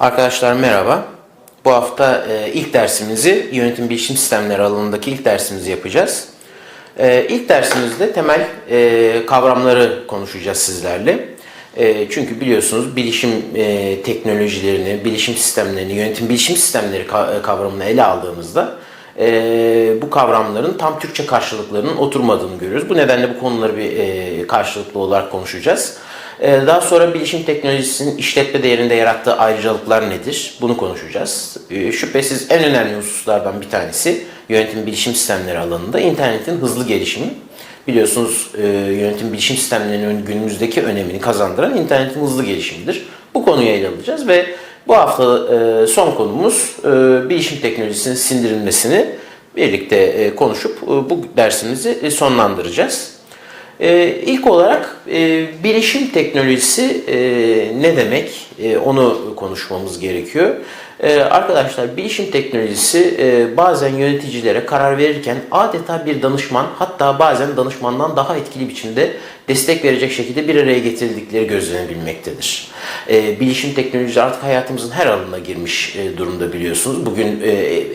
Arkadaşlar merhaba. Bu hafta e, ilk dersimizi yönetim bilişim sistemleri alanındaki ilk dersimizi yapacağız. E, ilk dersimizde temel e, kavramları konuşacağız sizlerle. E, çünkü biliyorsunuz bilişim e, teknolojilerini, bilişim sistemlerini, yönetim bilişim sistemleri ka- kavramını ele aldığımızda e, bu kavramların tam Türkçe karşılıklarının oturmadığını görüyoruz. Bu nedenle bu konuları bir e, karşılıklı olarak konuşacağız. Ee, Daha sonra bilişim teknolojisinin işletme değerinde yarattığı ayrıcalıklar nedir? Bunu konuşacağız. Ee, Şüphesiz en önemli hususlardan bir tanesi yönetim bilişim sistemleri alanında internetin hızlı gelişimi. Biliyorsunuz e, yönetim bilişim sistemlerinin günümüzdeki önemini kazandıran internetin hızlı gelişimidir. Bu konuyu ele alacağız ve bu hafta e, son konumuz e, bilişim teknolojisinin sindirilmesini birlikte konuşup bu dersimizi sonlandıracağız. Ee, ilk olarak e, bilişim teknolojisi e, ne demek E, onu konuşmamız gerekiyor. E, arkadaşlar bilişim teknolojisi e, bazen yöneticilere karar verirken adeta bir danışman hatta bazen danışmandan daha etkili biçimde destek verecek şekilde bir araya getirildikleri gözlenebilmektedir. E, bilişim teknolojisi artık hayatımızın her alanına girmiş e, durumda biliyorsunuz. Bugün e,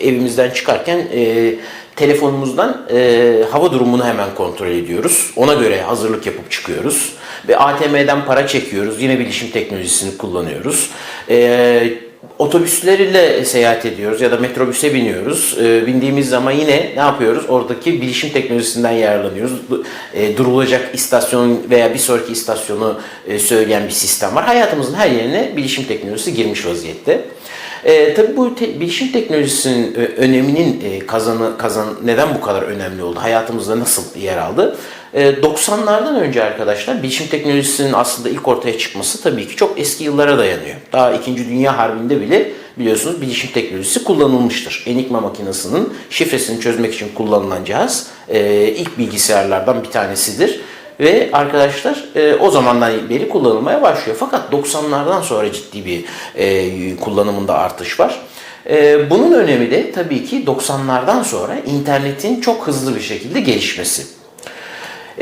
evimizden çıkarken e, telefonumuzdan e, hava durumunu hemen kontrol ediyoruz. Ona göre hazırlık yapıp çıkıyoruz. Ve ATM'den para çekiyoruz. Yine bilişim teknolojisini kullanıyoruz. E, otobüslerle seyahat ediyoruz ya da metrobüse biniyoruz. E, bindiğimiz zaman yine ne yapıyoruz? Oradaki bilişim teknolojisinden yararlanıyoruz. E, durulacak istasyon veya bir sonraki istasyonu e, söyleyen bir sistem var. Hayatımızın her yerine bilişim teknolojisi girmiş vaziyette. E, tabii bu te- bilişim teknolojisinin e, öneminin e, kazanı kazan neden bu kadar önemli oldu? Hayatımızda nasıl yer aldı? E, 90'lardan önce arkadaşlar bilişim teknolojisinin aslında ilk ortaya çıkması tabii ki çok eski yıllara dayanıyor. Daha 2. Dünya Harbi'nde bile biliyorsunuz bilişim teknolojisi kullanılmıştır. Enigma makinesinin şifresini çözmek için kullanılan cihaz e, ilk bilgisayarlardan bir tanesidir. Ve arkadaşlar e, o zamandan beri kullanılmaya başlıyor. Fakat 90'lardan sonra ciddi bir e, kullanımında artış var. E, bunun önemi de tabii ki 90'lardan sonra internetin çok hızlı bir şekilde gelişmesi.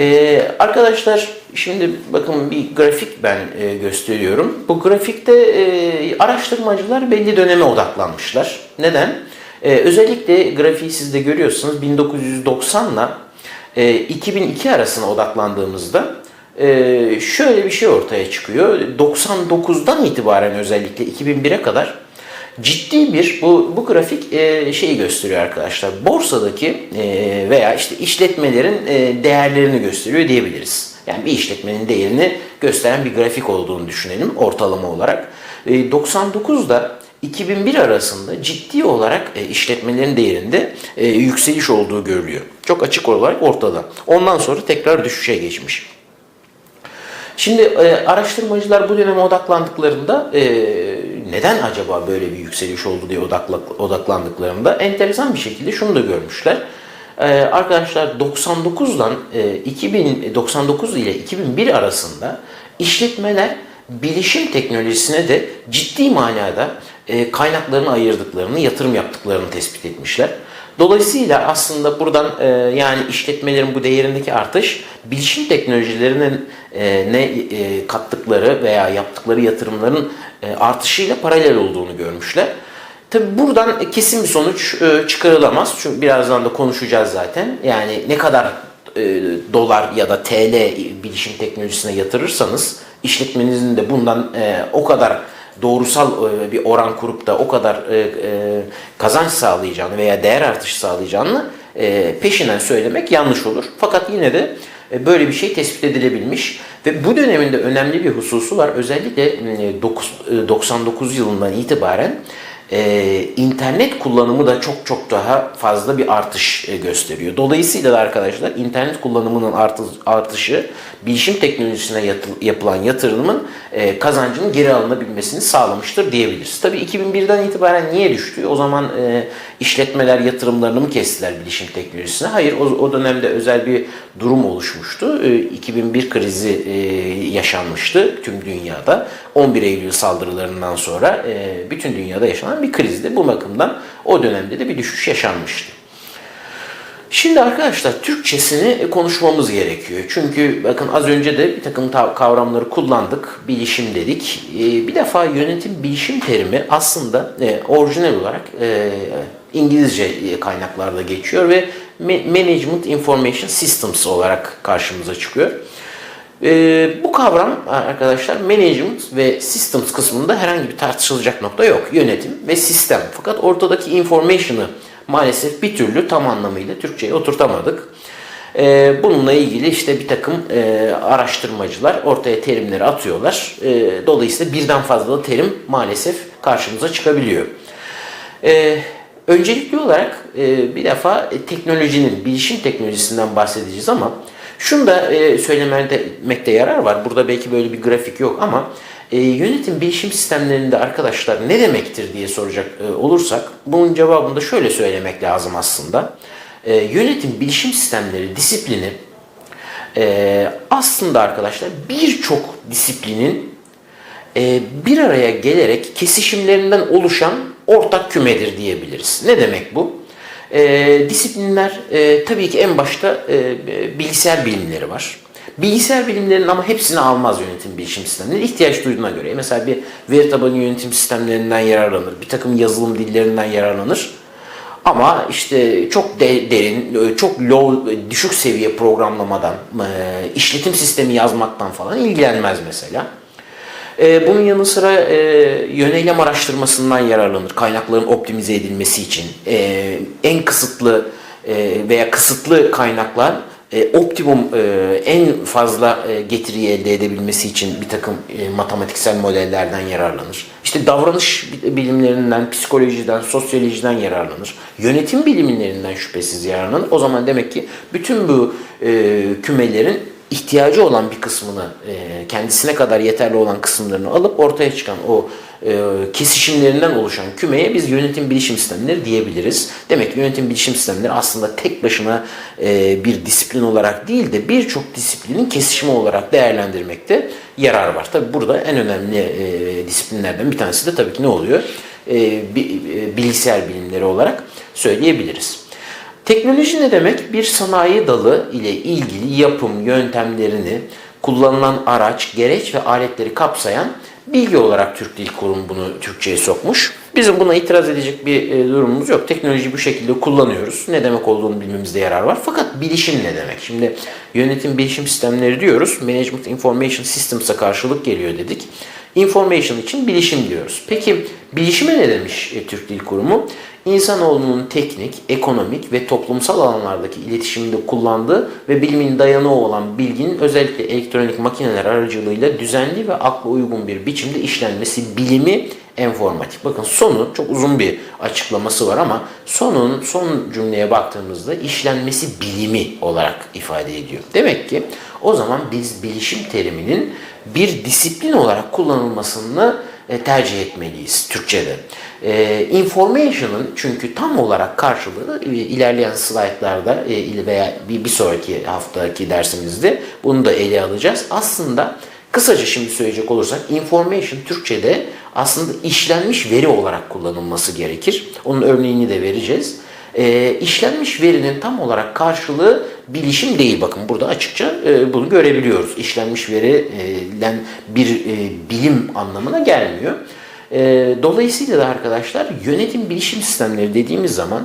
E, arkadaşlar şimdi bakın bir grafik ben e, gösteriyorum. Bu grafikte e, araştırmacılar belli döneme odaklanmışlar. Neden? E, özellikle grafiği siz de görüyorsunuz 1990 ile e, 2002 arasına odaklandığımızda e, şöyle bir şey ortaya çıkıyor. 99'dan itibaren özellikle 2001'e kadar ciddi bir bu bu grafik e, şeyi gösteriyor arkadaşlar. Borsadaki e, veya işte işletmelerin e, değerlerini gösteriyor diyebiliriz. Yani bir işletmenin değerini gösteren bir grafik olduğunu düşünelim ortalama olarak. E, 99'da 2001 arasında ciddi olarak e, işletmelerin değerinde e, yükseliş olduğu görülüyor. Çok açık olarak ortada. Ondan sonra tekrar düşüşe geçmiş. Şimdi e, araştırmacılar bu döneme odaklandıklarında e, neden acaba böyle bir yükseliş oldu diye odakla, odaklandıklarında enteresan bir şekilde şunu da görmüşler. E, arkadaşlar 99'dan e, 2099 ile 2001 arasında işletmeler bilişim teknolojisine de ciddi manada e, kaynaklarını ayırdıklarını, yatırım yaptıklarını tespit etmişler. Dolayısıyla aslında buradan e, yani işletmelerin bu değerindeki artış bilişim teknolojilerinin e, ne e, kattıkları veya yaptıkları yatırımların e, artışıyla paralel olduğunu görmüşler. Tabi buradan kesin bir sonuç e, çıkarılamaz. Çünkü birazdan da konuşacağız zaten. Yani ne kadar e, dolar ya da TL bilişim teknolojisine yatırırsanız işletmenizin de bundan e, o kadar doğrusal e, bir oran kurup da o kadar e, e, kazanç sağlayacağını veya değer artışı sağlayacağını peşinden söylemek yanlış olur. Fakat yine de böyle bir şey tespit edilebilmiş ve bu döneminde önemli bir hususu var. Özellikle e, dokuz- e, 99 yılından itibaren e, internet kullanımı da çok çok daha fazla bir artış e, gösteriyor. Dolayısıyla da arkadaşlar internet kullanımının artı, artışı bilişim teknolojisine yatı- yapılan yatırımın e, kazancının geri alınabilmesini sağlamıştır diyebiliriz. Tabii 2001'den itibaren niye düştü? O zaman e, işletmeler yatırımlarını mı kestiler bilişim teknolojisine? Hayır o, o dönemde özel bir durum oluşmuştu. E, 2001 krizi e, yaşanmıştı tüm dünyada. 11 Eylül saldırılarından sonra e, bütün dünyada yaşanan bir krizdi. Bu bakımdan o dönemde de bir düşüş yaşanmıştı. Şimdi arkadaşlar Türkçesini konuşmamız gerekiyor. Çünkü bakın az önce de bir takım ta- kavramları kullandık. Bilişim dedik. Ee, bir defa yönetim bilişim terimi aslında e, orijinal olarak e, İngilizce kaynaklarda geçiyor ve Ma- Management Information Systems olarak karşımıza çıkıyor. Ee, bu kavram arkadaşlar management ve systems kısmında herhangi bir tartışılacak nokta yok. Yönetim ve sistem. Fakat ortadaki information'ı maalesef bir türlü tam anlamıyla Türkçe'ye oturtamadık. Ee, bununla ilgili işte bir takım e, araştırmacılar ortaya terimleri atıyorlar. E, dolayısıyla birden fazla terim maalesef karşımıza çıkabiliyor. Ee, öncelikli olarak e, bir defa e, teknolojinin, bilişim teknolojisinden bahsedeceğiz ama şunu da e, söylemekte yarar var. Burada belki böyle bir grafik yok ama e, yönetim bilişim sistemlerinde arkadaşlar ne demektir diye soracak e, olursak bunun cevabını da şöyle söylemek lazım aslında. E, yönetim bilişim sistemleri disiplini e, aslında arkadaşlar birçok disiplinin e, bir araya gelerek kesişimlerinden oluşan ortak kümedir diyebiliriz. Ne demek bu? E, disiplinler e, tabii ki en başta e, bilgisayar bilimleri var. Bilgisayar bilimlerinin ama hepsini almaz yönetim bilişim sistemleri. ihtiyaç duyduğuna göre. Mesela bir veri tabanı yönetim sistemlerinden yararlanır. Bir takım yazılım dillerinden yararlanır. Ama işte çok de, derin, çok low, düşük seviye programlamadan, e, işletim sistemi yazmaktan falan ilgilenmez mesela. E, bunun yanı sıra e, yöneylem araştırmasından yararlanır. Kaynakların optimize edilmesi için. E, en kısıtlı e, veya kısıtlı kaynaklar e, optimum e, en fazla e, getiriyi elde edebilmesi için bir takım e, matematiksel modellerden yararlanır. İşte davranış bilimlerinden, psikolojiden, sosyolojiden yararlanır. Yönetim bilimlerinden şüphesiz yararlanır. O zaman demek ki bütün bu e, kümelerin ihtiyacı olan bir kısmını, e, kendisine kadar yeterli olan kısımlarını alıp ortaya çıkan o e, kesişimlerinden oluşan kümeye biz yönetim bilişim sistemleri diyebiliriz. Demek ki yönetim bilişim sistemleri aslında tek başına e, bir disiplin olarak değil de birçok disiplinin kesişimi olarak değerlendirmekte yarar var. Tabi burada en önemli disiplinlerden bir tanesi de tabii ki ne oluyor? bilgisayar bilimleri olarak söyleyebiliriz. Teknoloji ne demek? Bir sanayi dalı ile ilgili yapım yöntemlerini, kullanılan araç, gereç ve aletleri kapsayan bilgi olarak Türk Dil Kurumu bunu Türkçe'ye sokmuş. Bizim buna itiraz edecek bir e, durumumuz yok. Teknolojiyi bu şekilde kullanıyoruz. Ne demek olduğunu bilmemizde yarar var. Fakat bilişim ne demek? Şimdi yönetim bilişim sistemleri diyoruz. Management Information Systems'a karşılık geliyor dedik. Information için bilişim diyoruz. Peki bilişime ne demiş e, Türk Dil Kurumu? İnsanoğlunun teknik, ekonomik ve toplumsal alanlardaki iletişiminde kullandığı ve bilimin dayanığı olan bilginin özellikle elektronik makineler aracılığıyla düzenli ve akla uygun bir biçimde işlenmesi bilimi enformatik. Bakın sonu çok uzun bir açıklaması var ama sonun son cümleye baktığımızda işlenmesi bilimi olarak ifade ediyor. Demek ki o zaman biz bilişim teriminin bir disiplin olarak kullanılmasını tercih etmeliyiz Türkçe'de. E, information'ın çünkü tam olarak karşılığı e, ilerleyen slaytlarda e, veya bir, bir sonraki haftaki dersimizde bunu da ele alacağız. Aslında kısaca şimdi söyleyecek olursak information Türkçe'de aslında işlenmiş veri olarak kullanılması gerekir. Onun örneğini de vereceğiz e, işlenmiş verinin tam olarak karşılığı bilişim değil. Bakın burada açıkça e, bunu görebiliyoruz. İşlenmiş verilen bir e, bilim anlamına gelmiyor. E, dolayısıyla da arkadaşlar yönetim bilişim sistemleri dediğimiz zaman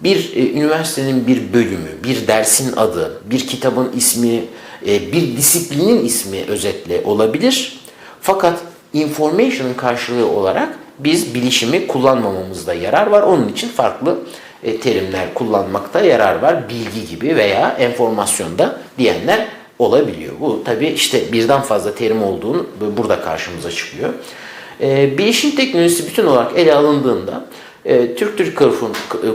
bir e, üniversitenin bir bölümü, bir dersin adı, bir kitabın ismi, e, bir disiplinin ismi özetle olabilir. Fakat information'ın karşılığı olarak biz bilişimi kullanmamamızda yarar var. Onun için farklı e, terimler kullanmakta yarar var. Bilgi gibi veya enformasyonda diyenler olabiliyor. Bu tabi işte birden fazla terim olduğunu burada karşımıza çıkıyor. E, bilişim teknolojisi bütün olarak ele alındığında e, Türk Türk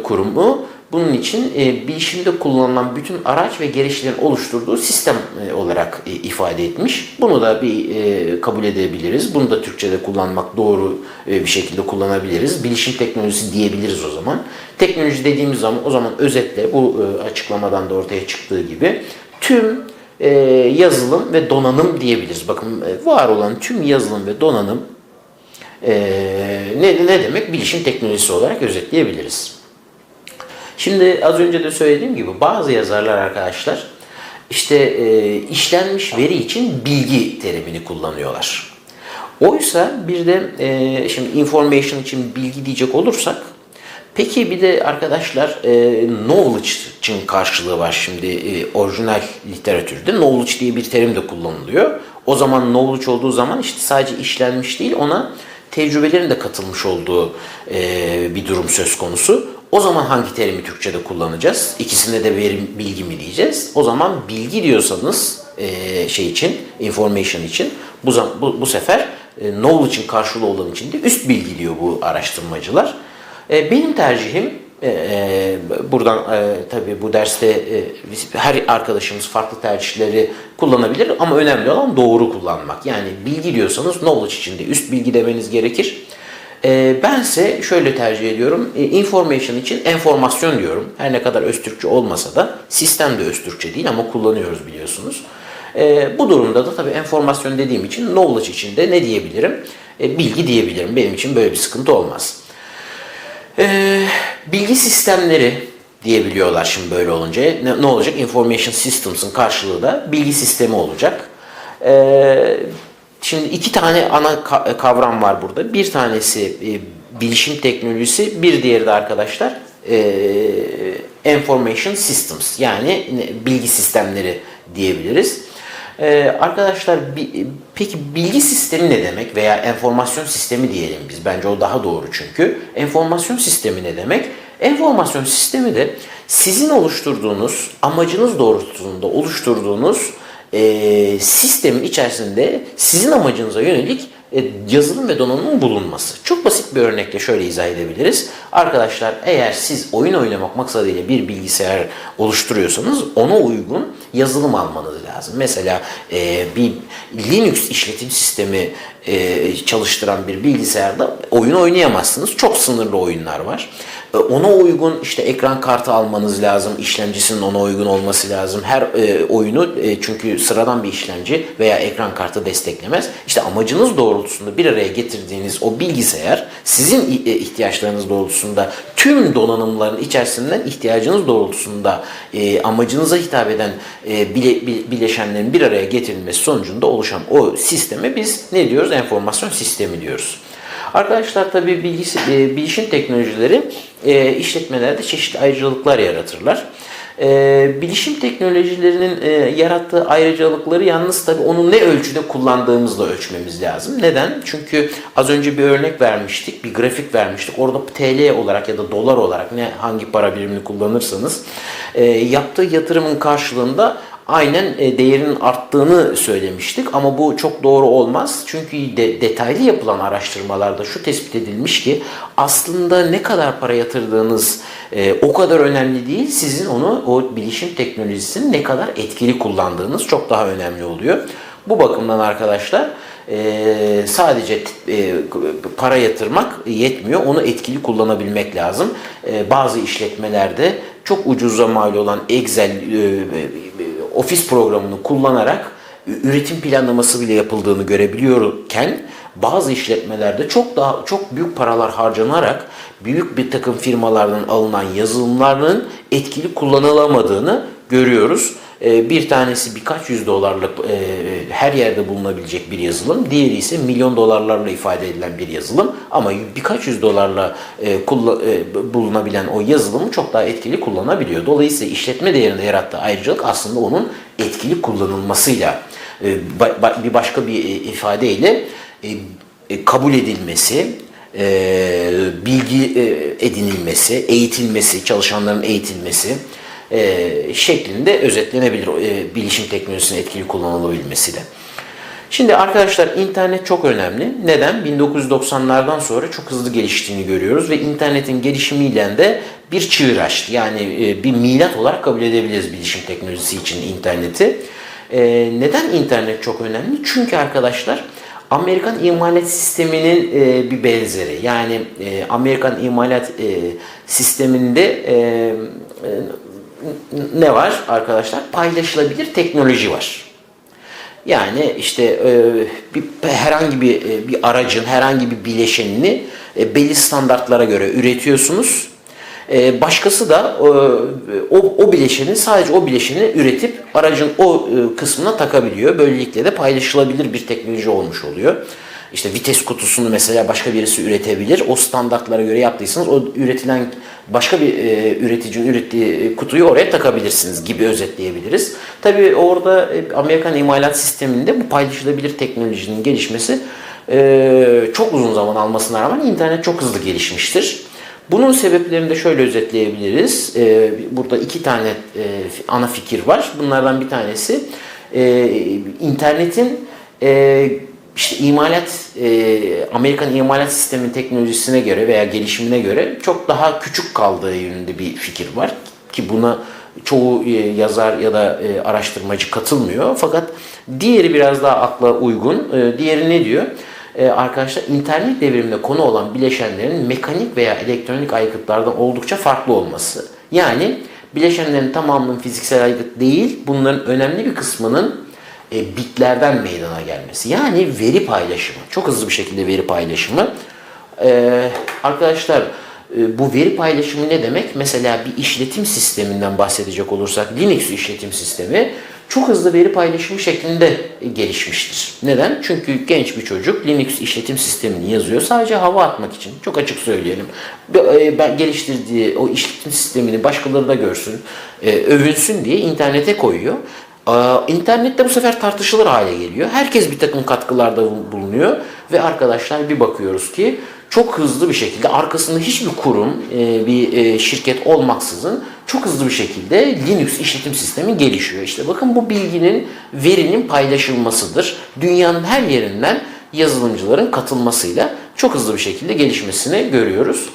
Kurumu bunun için e, bilişimde kullanılan bütün araç ve gereçlerin oluşturduğu sistem e, olarak e, ifade etmiş. Bunu da bir e, kabul edebiliriz. Bunu da Türkçe'de kullanmak doğru e, bir şekilde kullanabiliriz. Bilişim teknolojisi diyebiliriz o zaman. Teknoloji dediğimiz zaman o zaman özetle bu e, açıklamadan da ortaya çıktığı gibi tüm e, yazılım ve donanım diyebiliriz. Bakın e, var olan tüm yazılım ve donanım e, ne, ne demek? Bilişim teknolojisi olarak özetleyebiliriz. Şimdi az önce de söylediğim gibi bazı yazarlar arkadaşlar işte e, işlenmiş veri için bilgi terimini kullanıyorlar. Oysa bir de e, şimdi information için bilgi diyecek olursak peki bir de arkadaşlar e, knowledge için karşılığı var şimdi e, orijinal literatürde knowledge diye bir terim de kullanılıyor. O zaman knowledge olduğu zaman işte sadece işlenmiş değil ona tecrübelerin de katılmış olduğu e, bir durum söz konusu. O zaman hangi terimi Türkçe'de kullanacağız? İkisinde de verim bilgi mi diyeceğiz? O zaman bilgi diyorsanız e, şey için, information için bu, bu, bu sefer e, knowledge'in karşılığı olan için de üst bilgi diyor bu araştırmacılar. E, benim tercihim e, e, buradan e, tabii bu derste e, her arkadaşımız farklı tercihleri kullanabilir ama önemli olan doğru kullanmak. Yani bilgi diyorsanız knowledge için de üst bilgi demeniz gerekir. E, bense şöyle tercih ediyorum. E, information için enformasyon diyorum. Her ne kadar Öztürkçe olmasa da sistem de Öztürkçe değil ama kullanıyoruz biliyorsunuz. E, bu durumda da tabii enformasyon dediğim için knowledge için de ne diyebilirim? Bilgi diyebilirim. Benim için böyle bir sıkıntı olmaz. Ee, bilgi sistemleri diyebiliyorlar şimdi böyle olunca. Ne, olacak? Information Systems'ın karşılığı da bilgi sistemi olacak. Ee, şimdi iki tane ana ka- kavram var burada. Bir tanesi e, bilişim teknolojisi, bir diğeri de arkadaşlar e, Information Systems yani bilgi sistemleri diyebiliriz. Ee, arkadaşlar peki bilgi sistemi ne demek veya enformasyon sistemi diyelim biz. Bence o daha doğru çünkü. Enformasyon sistemi ne demek? Enformasyon sistemi de sizin oluşturduğunuz, amacınız doğrultusunda oluşturduğunuz e, sistemin içerisinde sizin amacınıza yönelik yazılım ve donanımın bulunması. Çok basit bir örnekle şöyle izah edebiliriz. Arkadaşlar eğer siz oyun oynamak maksadıyla bir bilgisayar oluşturuyorsanız ona uygun yazılım almanız lazım. Mesela e, bir Linux işletim sistemi e, çalıştıran bir bilgisayarda oyun oynayamazsınız. Çok sınırlı oyunlar var. E, Ona uygun işte ekran kartı almanız lazım, işlemcisinin ona uygun olması lazım. Her e, oyunu e, çünkü sıradan bir işlemci veya ekran kartı desteklemez. İşte amacınız doğrultusunda bir araya getirdiğiniz o bilgisayar sizin e, ihtiyaçlarınız doğrultusunda tüm donanımların içerisinden ihtiyacınız doğrultusunda e, amacınıza hitap eden e, bile, bi- bileşenlerin bir araya getirilmesi sonucunda oluşan o sisteme biz ne diyoruz? Enformasyon sistemi diyoruz. Arkadaşlar tabii bilgisi, e, bilişim teknolojileri e, işletmelerde çeşitli ayrıcalıklar yaratırlar. E, bilişim teknolojilerinin e, yarattığı ayrıcalıkları yalnız tabii onu ne ölçüde kullandığımızla ölçmemiz lazım. Neden? Çünkü az önce bir örnek vermiştik, bir grafik vermiştik. Orada TL olarak ya da dolar olarak ne hangi para birimini kullanırsanız e, yaptığı yatırımın karşılığında aynen e, değerinin arttığını söylemiştik ama bu çok doğru olmaz. Çünkü de, detaylı yapılan araştırmalarda şu tespit edilmiş ki aslında ne kadar para yatırdığınız e, o kadar önemli değil. Sizin onu o bilişim teknolojisini ne kadar etkili kullandığınız çok daha önemli oluyor. Bu bakımdan arkadaşlar e, sadece e, para yatırmak yetmiyor. Onu etkili kullanabilmek lazım. E, bazı işletmelerde çok ucuza mal olan Excel e, ofis programını kullanarak üretim planlaması bile yapıldığını görebiliyorken bazı işletmelerde çok daha çok büyük paralar harcanarak büyük bir takım firmalardan alınan yazılımların etkili kullanılamadığını görüyoruz. Ee, Bir tanesi birkaç yüz dolarlık e, her yerde bulunabilecek bir yazılım. Diğeri ise milyon dolarlarla ifade edilen bir yazılım. Ama birkaç yüz dolarla e, e, bulunabilen o yazılımı çok daha etkili kullanabiliyor. Dolayısıyla işletme değerinde yarattığı ayrıcalık aslında onun etkili kullanılmasıyla bir başka bir ifadeyle kabul edilmesi, bilgi edinilmesi, eğitilmesi, çalışanların eğitilmesi e, şeklinde özetlenebilir e, bilişim teknolojisinin etkili kullanılabilmesi de. Şimdi arkadaşlar internet çok önemli. Neden? 1990'lardan sonra çok hızlı geliştiğini görüyoruz ve internetin gelişimiyle de bir çığır açtı. Yani e, bir milat olarak kabul edebiliriz bilişim teknolojisi için interneti. E, neden internet çok önemli? Çünkü arkadaşlar Amerikan imalat sisteminin e, bir benzeri. Yani Amerikan imalat sisteminde ne var arkadaşlar? Paylaşılabilir teknoloji var. Yani işte e, bir, herhangi bir e, bir aracın herhangi bir bileşenini e, belli standartlara göre üretiyorsunuz. E, başkası da e, o, o bileşeni sadece o bileşeni üretip aracın o e, kısmına takabiliyor. Böylelikle de paylaşılabilir bir teknoloji olmuş oluyor. İşte vites kutusunu mesela başka birisi üretebilir. O standartlara göre yaptıysanız o üretilen başka bir e, üreticinin ürettiği kutuyu oraya takabilirsiniz gibi özetleyebiliriz. Tabii orada e, Amerikan imalat sisteminde bu paylaşılabilir teknolojinin gelişmesi e, çok uzun zaman almasına rağmen internet çok hızlı gelişmiştir. Bunun sebeplerini de şöyle özetleyebiliriz. E, burada iki tane e, ana fikir var. Bunlardan bir tanesi e, internetin e, işte imalat, e, Amerikan imalat sistemin teknolojisine göre veya gelişimine göre çok daha küçük kaldığı yönünde bir fikir var. Ki buna çoğu e, yazar ya da e, araştırmacı katılmıyor. Fakat diğeri biraz daha akla uygun. E, diğeri ne diyor? Arkadaşlar internet devriminde konu olan bileşenlerin mekanik veya elektronik aygıtlardan oldukça farklı olması. Yani bileşenlerin tamamının fiziksel aygıt değil, bunların önemli bir kısmının e, bitlerden meydana gelmesi. Yani veri paylaşımı. Çok hızlı bir şekilde veri paylaşımı. Ee, arkadaşlar e, bu veri paylaşımı ne demek? Mesela bir işletim sisteminden bahsedecek olursak Linux işletim sistemi çok hızlı veri paylaşımı şeklinde gelişmiştir. Neden? Çünkü genç bir çocuk Linux işletim sistemini yazıyor sadece hava atmak için. Çok açık söyleyelim. E, Ben geliştirdiği o işletim sistemini başkaları da görsün, e, övünsün diye internete koyuyor. İnternette bu sefer tartışılır hale geliyor. Herkes bir takım katkılarda bulunuyor ve arkadaşlar bir bakıyoruz ki çok hızlı bir şekilde arkasında hiçbir kurum, e, bir e, şirket olmaksızın çok hızlı bir şekilde Linux işletim sistemi gelişiyor. İşte bakın bu bilginin, verinin paylaşılmasıdır. Dünyanın her yerinden yazılımcıların katılmasıyla çok hızlı bir şekilde gelişmesini görüyoruz.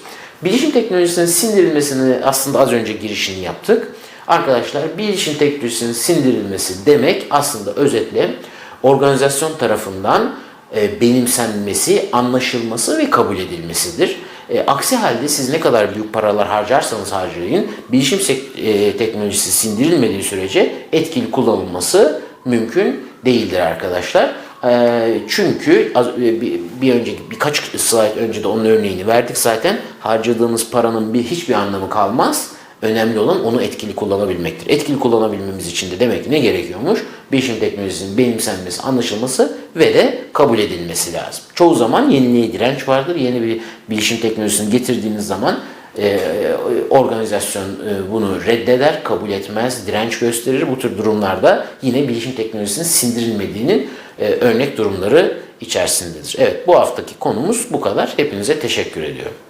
Bilişim teknolojisinin sindirilmesini aslında az önce girişini yaptık. Arkadaşlar bilişim teknolojisinin sindirilmesi demek aslında özetle organizasyon tarafından e, benimsenmesi, anlaşılması ve kabul edilmesidir. E, aksi halde siz ne kadar büyük paralar harcarsanız harcayın, bilişim e, teknolojisi sindirilmediği sürece etkili kullanılması mümkün değildir arkadaşlar. E, çünkü az, e, bir, bir önceki birkaç slide önce de onun örneğini verdik zaten. Harcadığınız paranın bir hiçbir anlamı kalmaz. Önemli olan onu etkili kullanabilmektir. Etkili kullanabilmemiz için de demek ki ne gerekiyormuş? Bilişim teknolojisinin benimsenmesi, anlaşılması ve de kabul edilmesi lazım. Çoğu zaman yeniliğe direnç vardır. Yeni bir bilişim teknolojisini getirdiğiniz zaman e, organizasyon e, bunu reddeder, kabul etmez, direnç gösterir. Bu tür durumlarda yine bilişim teknolojisinin sindirilmediğinin e, örnek durumları içerisindedir. Evet bu haftaki konumuz bu kadar. Hepinize teşekkür ediyorum.